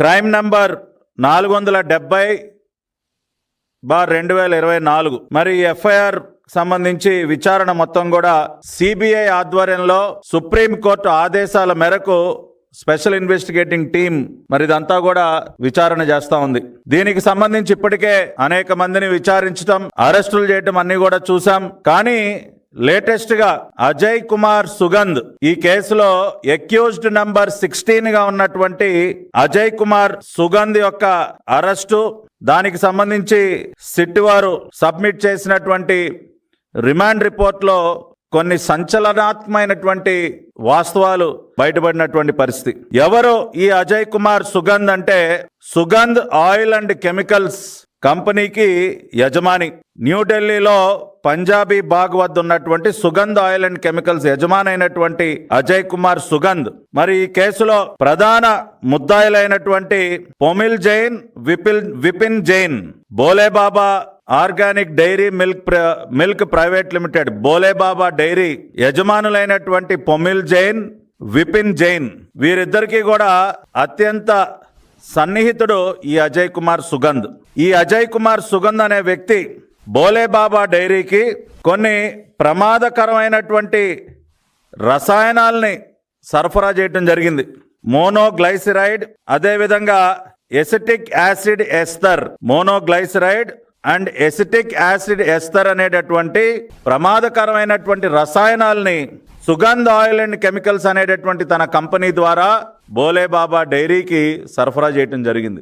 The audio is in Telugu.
క్రైమ్ నంబర్ నాలుగు వందల డెబ్బై బార్ రెండు వేల ఇరవై నాలుగు. మరి ఎఫ్ఐఆర్ సంబంధించి విచారణ మొత్తం కూడా సిబిఐ ఆధ్వర్యంలో సుప్రీంకోర్టు ఆదేశాల మేరకు స్పెషల్ ఇన్వెస్టిగేటింగ్ టీం మరి ఇదంతా కూడా విచారణ చేస్తా ఉంది. దీనికి సంబంధించి ఇప్పటికే అనేక మందిని విచారించడం అరెస్టులు చేయటం అన్ని కూడా చూసాం కానీ లేటెస్ట్గా అజయ్ కుమార్ సుగంధ్ ఈ కేసులో ఎక్యూజ్డ్ నంబర్ సిక్స్టీన్గా ఉన్నటువంటి అజయ్ కుమార్ సుగంధ్ యొక్క అరెస్టు దానికి సంబంధించి సిట్ వారు సబ్మిట్ చేసినటువంటి రిమాండ్ రిపోర్ట్లో కొన్ని సంచలనాత్మకమైనటువంటి వాస్తవాలు బయటపడినటువంటి పరిస్థితి. ఎవరు ఈ అజయ్ కుమార్ సుగంధ్ అంటే సుగంధ్ ఆయిల్ అండ్ కెమికల్స్ కంపెనీకి యజమాని. న్యూఢిల్లీలో పంజాబీ బాగ్ వద్ద ఉన్నటువంటి సుగంధ్ ఆయిల్ అండ్ కెమికల్స్ యజమానైనటువంటి అజయ్ కుమార్ సుగంధ్. మరి ఈ కేసులో ప్రధాన ముద్దాయిలైనటువంటి Pomil Jain Vipil Vipin Jain Bolebaba organic dairy milk ప్ర- milk private limited Bolebaba dairy యజమానులైనటువంటి Pomil Jain Vipin Jain వీరిద్దరికీ కూడా అత్యంత సన్నిహితుడు ఈ అజయ్ కుమార్ సుగంధ్. ఈ అజయ్ కుమార్ సుగంధ్ అనే వ్యక్తి బోలేబాబా డైరీకి కొన్ని ప్రమాదకరమైనటువంటి రసాయనాల్ని సరఫరా చేయటం జరిగింది. మోనోగ్లైసిరైడ్ అదేవిధంగా acetic acid ester. Monoglyceride and acetic acid ester అనేటటువంటి ప్రమాదకరమైనటువంటి రసాయనాల్ని సుగంధ ఆయిల్ అండ్ కెమికల్స్ అనేటటువంటి తన కంపెనీ ద్వారా బోలేబాబా డైరీకి సరఫరా చేయటం జరిగింది.